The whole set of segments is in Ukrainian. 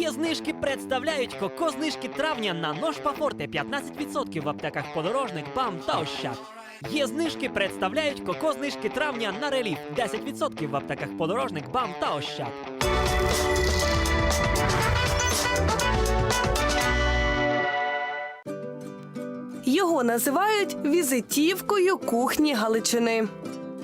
Є знижки представляють коко знижки травня на нож Пафорте 15% в аптеках подорожник, БАМ та Ощад. Є знижки представляють коко знижки травня на реліф 10% в аптеках подорожник, БАМ та Ощад. Його називають візитівкою кухні Галичини.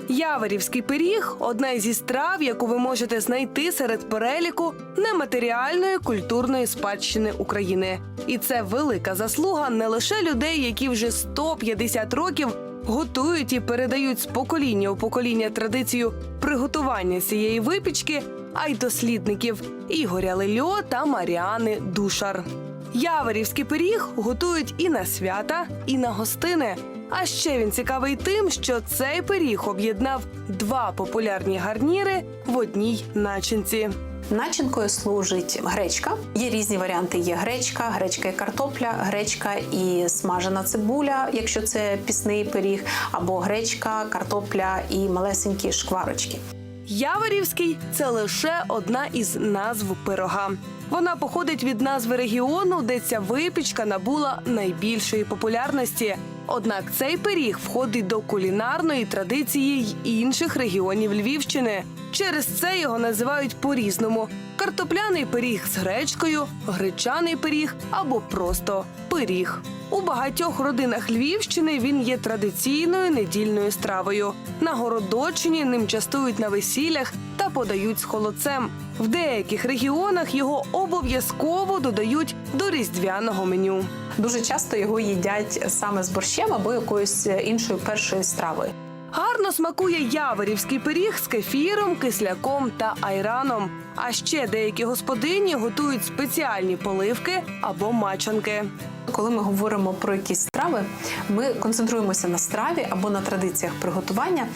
Яворівський пиріг одна зі страв, яку ви можете знайти серед переліку нематеріальної культурної спадщини України. І це велика заслуга не лише людей, які вже 150 років готують і передають з покоління у покоління традицію приготування цієї випічки, а й дослідників Ігоря Лельо та Маріани Душар. Яворівський пиріг готують і на свята, і на гостини. А ще він цікавий тим, що цей пиріг об'єднав два популярні гарніри в одній начинці. Начинкою служить гречка. Є різні варіанти: є гречка, гречка і картопля, гречка і смажена цибуля, якщо це пісний пиріг, або гречка, картопля і малесенькі шкварочки. Яворівський це лише одна із назв пирога. Вона походить від назви регіону, де ця випічка набула найбільшої популярності. Однак цей пиріг входить до кулінарної традиції й інших регіонів Львівщини. Через це його називають по-різному: картопляний пиріг з гречкою, гречаний пиріг або просто пиріг. У багатьох родинах Львівщини він є традиційною недільною стравою. На Городочині ним частують на весіллях та подають з холодцем. В деяких регіонах його обов'язково додають до різдвяного меню. Дуже часто його їдять саме з борщем або якоюсь іншою першою стравою. Гарно смакує яворівський пиріг з кефіром, кисляком та айраном. А ще деякі господині готують спеціальні поливки або мачанки. Коли ми говоримо про якісь страви, ми концентруємося на страві або на традиціях приготування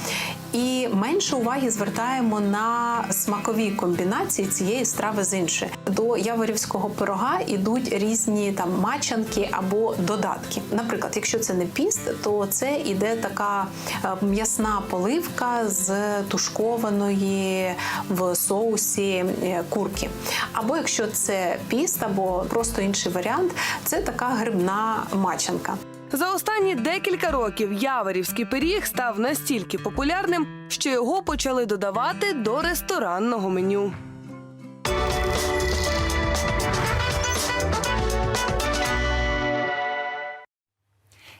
і менше уваги звертаємо на смакові комбінації цієї страви з іншої. До яворівського пирога йдуть різні там мачанки або додатки. Наприклад, якщо це не піст, то це іде така е, м'ясна поливка з тушкованої в соусі е, курки. Або якщо це піст, або просто інший варіант, це така грибна мачанка. За останні декілька років яворівський пиріг став настільки популярним, що його почали додавати до ресторанного меню.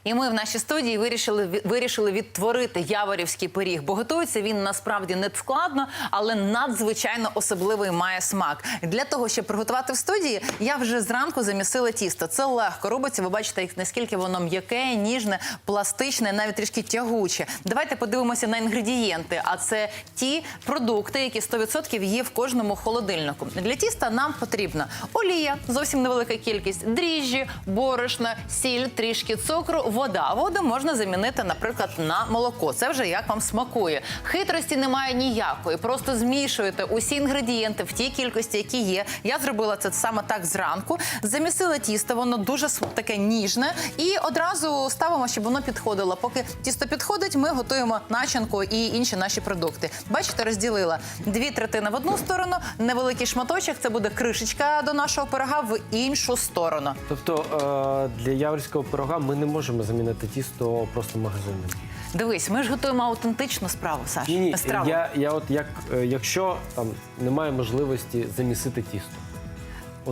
І ми в нашій студії вирішили вирішили відтворити яворівський пиріг, бо готується він насправді не складно, але надзвичайно особливий має смак. Для того, щоб приготувати в студії, я вже зранку замісила тісто. Це легко робиться. Ви бачите, наскільки воно м'яке, ніжне, пластичне, навіть трішки тягуче. Давайте подивимося на інгредієнти. А це ті продукти, які 100% є в кожному холодильнику. Для тіста нам потрібна олія, зовсім невелика кількість, дріжджі, борошно, сіль, трішки цукру, вода. Воду можна замінити, наприклад, на молоко. Це вже як вам смакує. Хитрості немає ніякої. Просто змішуєте усі інгредієнти в тій кількості, які є. Я зробила це саме так зранку. Замісила тісто, воно дуже таке ніжне, і одразу ставимо, щоб воно підходило. Поки тісто підходить, ми готуємо начинку і інші наші продукти. Бачите, розділила дві третини в одну сторону, невеликий шматочок. Це буде кришечка до нашого пирога в іншу сторону. Тобто е, для яворського пирога ми не можемо замінити тісто просто магазинним. Дивись, ми ж готуємо аутентичну справу, Саш. Ні, ні, страву. я, я от як е, якщо там немає можливості замісити тісто.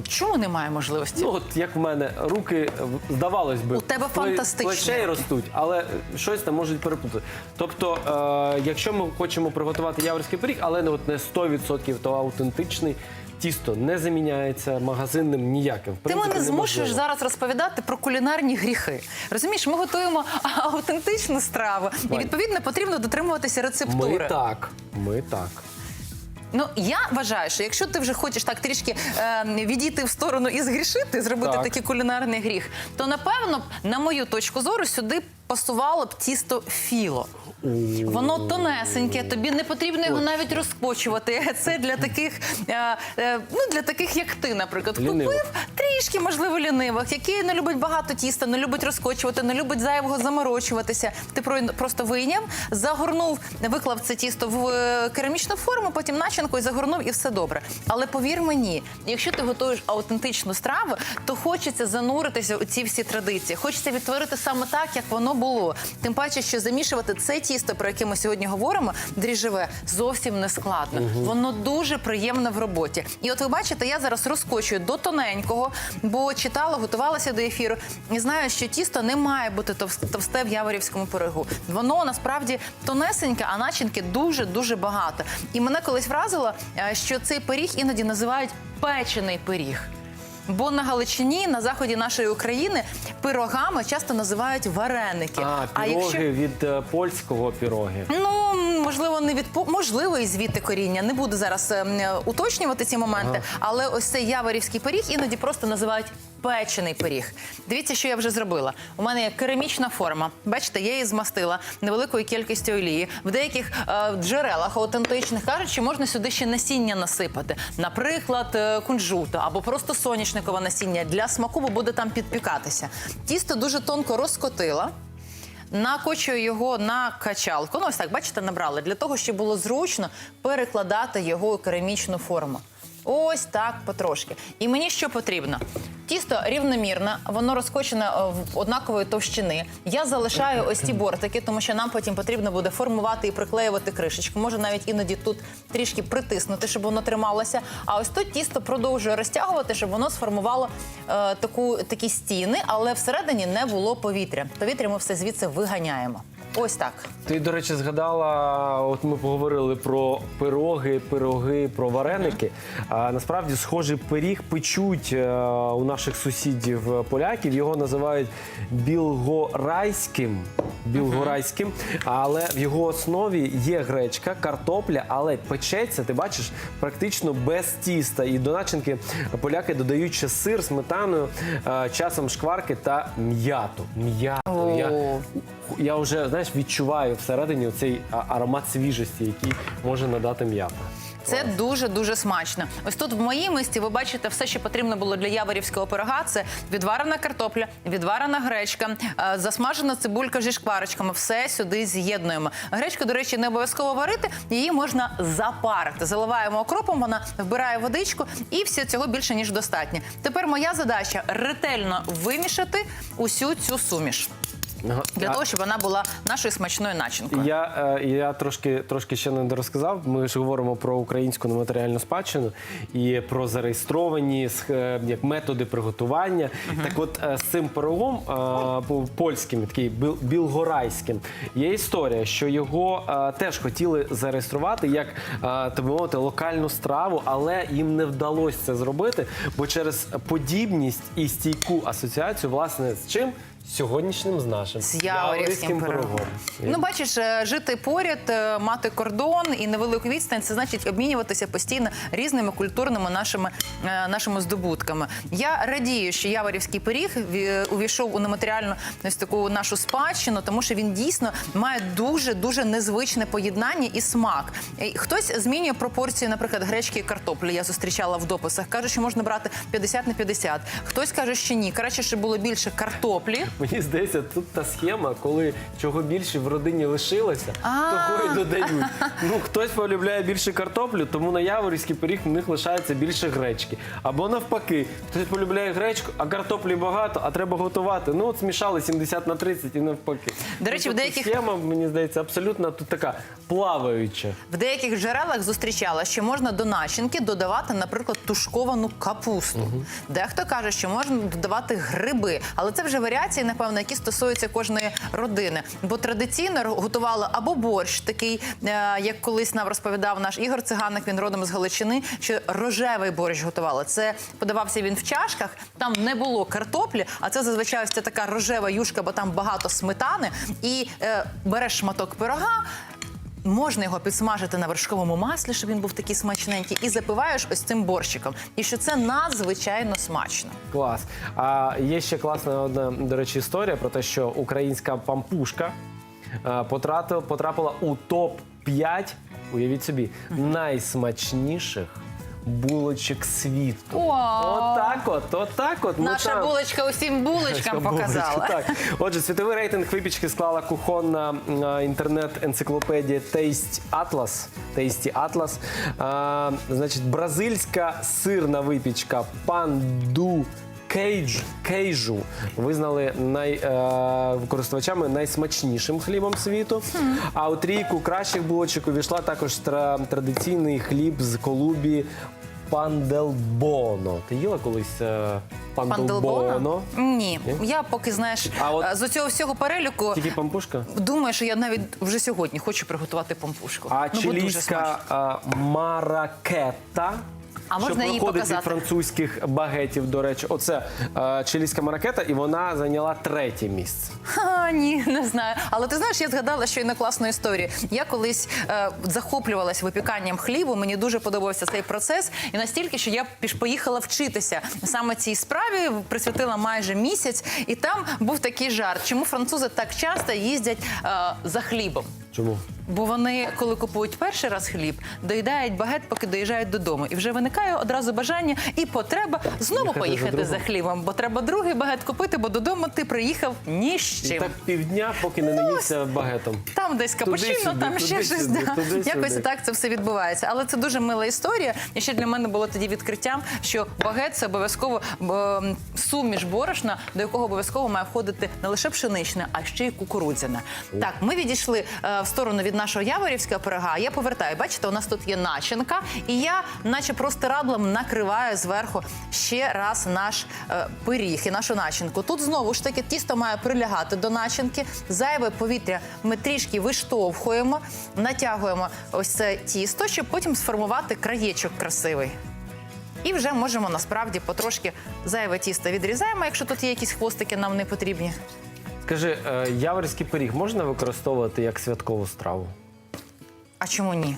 Чому немає можливості? Ну от як в мене руки в- здавалось би, У тебе пле- фантастичні плечей руки. ростуть, але щось там можуть переплутати. Тобто, е, якщо ми хочемо приготувати яворський пиріг, але не от не 100%, то аутентичний. Тісто не заміняється магазинним ніяким. В Ти принципі, мене змушуєш зараз розповідати про кулінарні гріхи. Розумієш, ми готуємо аутентичну страву, і відповідно потрібно дотримуватися рецептури. Ми так. Ми так. Ну я вважаю, що якщо ти вже хочеш так трішки е, відійти в сторону і згрішити, зробити Так. такий кулінарний гріх, то напевно, на мою точку зору, сюди пасувало б тісто філо. Воно тонесеньке, тобі не потрібно його навіть розкочувати. Це для таких, е, е, ну для таких, як ти, наприклад, Лінивих. купив трішки, можливо, лінивих, які не люблять багато тіста, не любить розкочувати, не любить зайвого заморочуватися. Ти про- просто вийняв, загорнув, виклав це тісто в е, керамічну форму, потім начинку і загорнув, і все добре. Але повір мені, якщо ти готуєш аутентичну страву, то хочеться зануритися у ці всі традиції. Хочеться відтворити саме так, як воно було. Тим паче, що замішувати це тісто, про яке ми сьогодні говоримо, дріжджеве, зовсім не складно. Воно дуже приємне в роботі. І от ви бачите, я зараз розкочую до тоненького, бо читала, готувалася до ефіру і знаю, що тісто не має бути товс- товсте в яворівському пирогу. Воно насправді тонесеньке, а начинки дуже дуже багато. І мене колись вразило, е, що цей пиріг іноді називають печений пиріг. Бо на Галичині, на заході нашої України, пирогами часто називають вареники. А, піроги від е, польського піроги. Ну, можливо, не від можливо, і звідти коріння. Не буду зараз ем, е, уточнювати ці моменти, але ось цей яворівський пиріг іноді просто називають. Печений пиріг. Дивіться, що я вже зробила. У мене є керамічна форма. Бачите, я її змастила невеликою кількістю олії. В деяких е, джерелах аутентичних кажуть, що можна сюди ще насіння насипати. Наприклад, е, кунжуту або просто соняшникове насіння для смаку, бо буде там підпікатися. Тісто дуже тонко розкотила. Накочую його на качалку. Ну, ось так, бачите, набрали для того, щоб було зручно перекладати його у керамічну форму. Ось так потрошки. І мені що потрібно? Тісто рівномірне, воно розкочене е, в однакової товщини. Я залишаю ось ці бортики, тому що нам потім потрібно буде формувати і приклеювати кришечку. Може навіть іноді тут трішки притиснути, щоб воно трималося. А ось тут тісто продовжує розтягувати, щоб воно сформувало е, таку, такі стіни, але всередині не було повітря. Повітря ми все звідси виганяємо. Ось так. Ти, до речі, згадала, от ми поговорили про пироги, пироги, про вареники. А насправді схожий пиріг печуть е, у наших сусідів поляків. Його називають білгорайським. Білгорайським, але в його основі є гречка, картопля, але печеться, ти бачиш, практично без тіста. І до начинки поляки додають ще сир, сметаною, е, часом шкварки та м'яту. М'яту. Я. я вже знаєш відчуваю всередині цей аромат свіжості, який може надати м'ята. Це дуже дуже смачно. Ось тут в моїй мисці ви бачите все, що потрібно було для яворівського пирога. Це відварена картопля, відварена гречка, е, засмажена цибулька зі шкварочками. Все сюди з'єднуємо. Гречку, до речі, не обов'язково варити. Її можна запарити. Заливаємо окропом, вона вбирає водичку, і все цього більше ніж достатньо. Тепер моя задача ретельно вимішати усю цю суміш. Для того, щоб вона була нашою смачною начинкою. Я, е, я трошки, трошки ще не дорозказав. Ми ж говоримо про українську нематеріальну спадщину і про зареєстровані е, як методи приготування. Так от е, з цим пирогом е, польським, такий біл- білгорайським, є історія, що його е, теж хотіли зареєструвати як е, так би мовити локальну страву, але їм не вдалося це зробити, бо через подібність і стійку асоціацію, власне, з чим? Сьогоднішнім з нашим З яворівським пирогом. Ну, бачиш, е, жити поряд, е, мати кордон і невелику відстань, це значить обмінюватися постійно різними культурними нашими, е, нашими здобутками. Я радію, що яворівський пиріг ві- увійшов у нематеріальну ось таку нашу спадщину, тому що він дійсно має дуже дуже незвичне поєднання і смак. Хтось змінює пропорцію, наприклад, гречки і картоплі. Я зустрічала в дописах. Каже, що можна брати 50 на 50. Хтось каже, що ні. Краще, щоб було більше картоплі. Мені здається, тут та схема, коли чого більше в родині лишилося, того і додають. Ну хтось полюбляє більше картоплю, тому на яворівський пиріг в них лишається більше гречки. Або навпаки, хтось полюбляє гречку, а картоплі багато, а треба готувати. Ну от змішали 70 на 30 і навпаки. До речі, Ну, в тобто деяких- схема, мені здається, абсолютно тут така плаваюча. В деяких джерелах зустрічала, що можна до начинки додавати, наприклад, тушковану капусту. Дехто каже, що можна додавати гриби, але це вже варіації, напевно, які стосуються кожної родини. Бо традиційно готували або борщ, такий, е, як колись нам розповідав наш Ігор Циганик, він родом з Галичини, що рожевий борщ готували. Це подавався він в чашках, там не було картоплі, а це зазвичай ось ця така рожева юшка, бо там багато сметани. І е, береш шматок пирога. Можна його підсмажити на вершковому маслі, щоб він був такий смачненький, і запиваєш ось цим борщиком. І що це надзвичайно смачно. Клас. А є ще класна одна, до речі, історія про те, що українська пампушка е, потрапила, потрапила у топ-5, уявіть собі, найсмачніших булочок світу. Отак от, отак от. ми Наша булочка усім булочкам Булочка, показала. Так. Отже, світовий рейтинг випічки склала кухонна інтернет-енциклопедія Taste Atlas. Tasty Atlas. А, значить, бразильська сирна випічка Панду. Кейдж, кейжу визнали най, е, користувачами найсмачнішим хлібом світу. А у трійку кращих булочок увійшла також тра- традиційний хліб з Колумбії Панделбоно. Ти їла колись е, панделбоно? Панделбоно? Ні. Я поки знаєш, А от- е, з цього всього переліку Тільки пампушка? думаю, що я навіть вже сьогодні хочу приготувати помпушку. А Ну, бо дуже смачно. чилійська а, маракета. А можна що її показати? від французьких багетів, до речі. Оце а, чилійська маракета, і вона зайняла третє місце. Ха, ні, не знаю. Але ти знаєш, я згадала ще й на класну історію. Я колись е, захоплювалась випіканням хлібу. Мені дуже подобався цей процес, і настільки, що я піш поїхала вчитися саме цій справі, присвятила майже місяць, і там був такий жарт, чому французи так часто їздять е, за хлібом. Чому? Бо вони, коли купують перший раз хліб, доїдають багет, поки доїжджають додому. І вже виникає одразу бажання і потреба знову Їхати поїхати за, другом. хлібом. Бо треба другий багет купити, бо додому ти приїхав ні з І так півдня, поки не наївся багетом. Там десь капучино, там ще щось. туди-сюди, Да. туди-сюди. Якось так це все відбувається. Але це дуже мила історія. І ще для мене було тоді відкриттям, що багет це обов'язково суміш борошна, до якого обов'язково має входити не лише пшеничне, а ще й кукурудзяне. Так, ми відійшли е, в сторону від нашого яворівського пирога. Я повертаю. Бачите, у нас тут є начинка, і я, наче простирадлом, накриваю зверху ще раз наш е, пиріг і нашу начинку. Тут знову ж таки тісто має прилягати до начинки. Зайве повітря ми трішки виштовхуємо, натягуємо ось це тісто, щоб потім сформувати краєчок красивий. І вже можемо насправді потрошки зайве тісто відрізаємо, якщо тут є якісь хвостики, нам не потрібні. Скажи, е, яворський пиріг можна використовувати як святкову страву? А чому ні?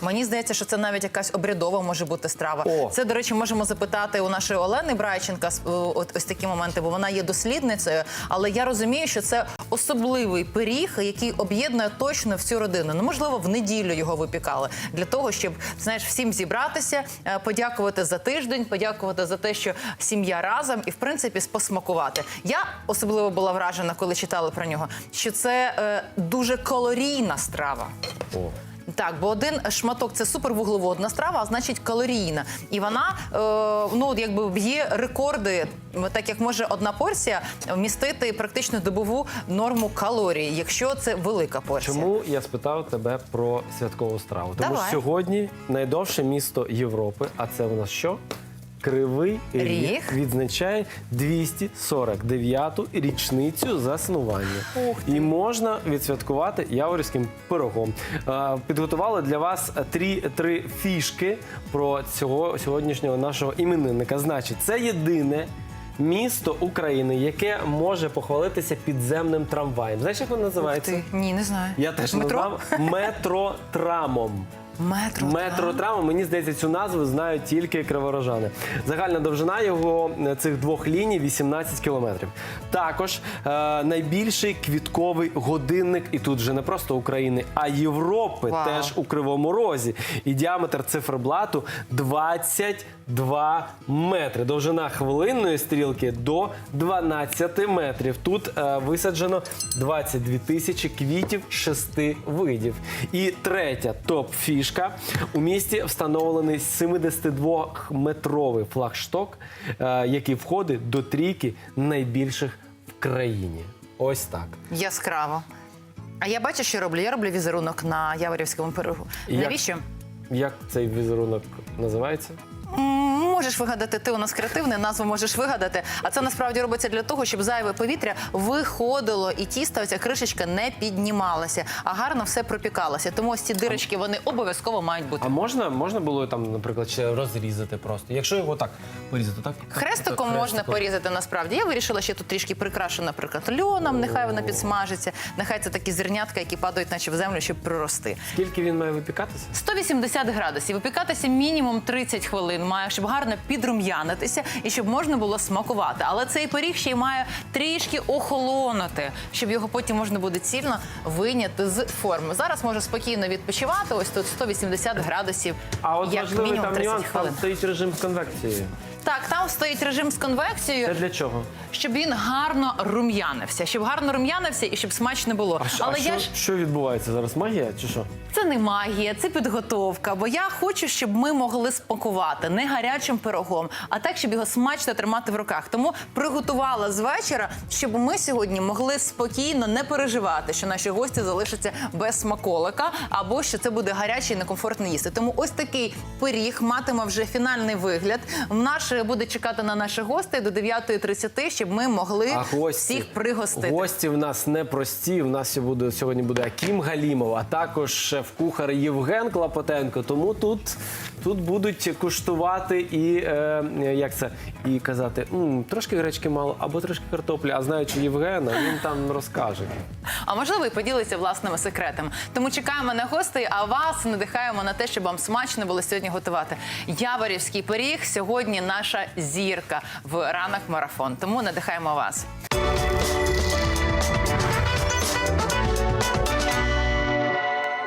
Мені здається, що це навіть якась обрядова може бути страва. О! Це, до речі, можемо запитати у нашої Олени Брайченка от ось такі моменти, бо вона є дослідницею. Але я розумію, що це особливий пиріг, який об'єднує точно всю родину. Ну, можливо, в неділю його випікали для того, щоб знаєш, всім зібратися, е, подякувати за тиждень, подякувати за те, що сім'я разом і в принципі посмакувати. Я особливо була вражена, коли читала про нього, що це е, дуже калорійна страва. О. Так, бо один шматок це супервуглеводна страва, а значить калорійна. І вона е, ну якби б'є рекорди, так як може одна порція вмістити практично добову норму калорій, якщо це велика порція. Чому я спитав тебе про святкову страву? Тому Давай. що сьогодні найдовше місто Європи, а це у нас що? Кривий Ріг, Ріг. відзначає 249-ту річницю заснування. І можна відсвяткувати яворівським пирогом. Е, Підготували для вас три, три фішки про цього сьогоднішнього нашого іменинника. Значить, це єдине. Місто України, яке може похвалитися підземним трамваєм. Знаєш, як воно називається? Ти ні, не знаю. Я теж Метро? знав. Метротрамом. Метро. Метротрамом, мені здається, цю назву знають тільки криворожани. Загальна довжина його е, цих двох ліній 18 кілометрів. Також е, найбільший квітковий годинник, і тут вже не просто України, а Європи, Вау. теж у Кривому Розі. І діаметр циферблату 22 метри. Довжина хвилинної стрілки до 12 метрів. Тут е, висаджено 22 тисячі квітів шести видів. І третя топ-фішка. У місті встановлений 72-метровий флагшток, е, який входить до трійки найбільших в країні. Ось так. Яскраво. А я бачу, що роблю. Я роблю візерунок на яворівському пирогу. Як? Навіщо? Як цей візерунок називається? Можеш вигадати, ти у нас креативний, назву можеш вигадати. А це насправді робиться для того, щоб зайве повітря виходило і тісто, оця кришечка не піднімалася, а гарно все пропікалося. Тому ось ці дирочки вони обов'язково мають бути. А можна, можна було там, наприклад, ще розрізати просто. Якщо його так порізати, так? Хрестиком можна порізати насправді. Я вирішила ще тут трішки прикрашу, наприклад, льоном. Нехай вона підсмажиться. Нехай це такі зернятка, які падають, наче в землю, щоб прорости. Скільки він має випікатися? 180 градусів. Випікатися мінімум 30 хвилин має, щоб гарно підрум'янитися і щоб можна було смакувати. Але цей пиріг ще й має трішки охолонути, щоб його потім можна буде цільно вийняти з форми. Зараз може спокійно відпочивати. Ось тут 180 градусів. А от як важливий мінімум там 30 нюанс, хвилин. там стоїть режим конвекції. Так, там стоїть режим з конвекцією. Це для чого? щоб він гарно рум'янився, щоб гарно рум'янився і щоб смачно було. А, Але а я що, ж що відбувається зараз? Магія чи що? Це не магія, це підготовка. Бо я хочу, щоб ми могли спакувати не гарячим пирогом, а так, щоб його смачно тримати в руках. Тому приготувала з вечора, щоб ми сьогодні могли спокійно не переживати, що наші гості залишаться без смаколика, або що це буде гаряче і некомфортно їсти. Тому ось такий пиріг матиме вже фінальний вигляд. Наш буде чекати на наших гостей до 9.30, щоб ми могли А гості, всіх пригостити. Гості в нас не прості. В нас буде сьогодні буде Акім Галімов, а також шеф-кухар Євген Клопотенко. Тому тут, тут будуть куштувати і е, як це і казати, «М, трошки гречки мало або трошки картоплі. А знаючи Євгена, він там розкаже. А можливо, і поділиться власними секретами. Тому чекаємо на гостей, а вас надихаємо на те, щоб вам смачно було сьогодні готувати. Яворівський пиріг сьогодні наша зірка в ранок марафон. Тому надихаємо вас.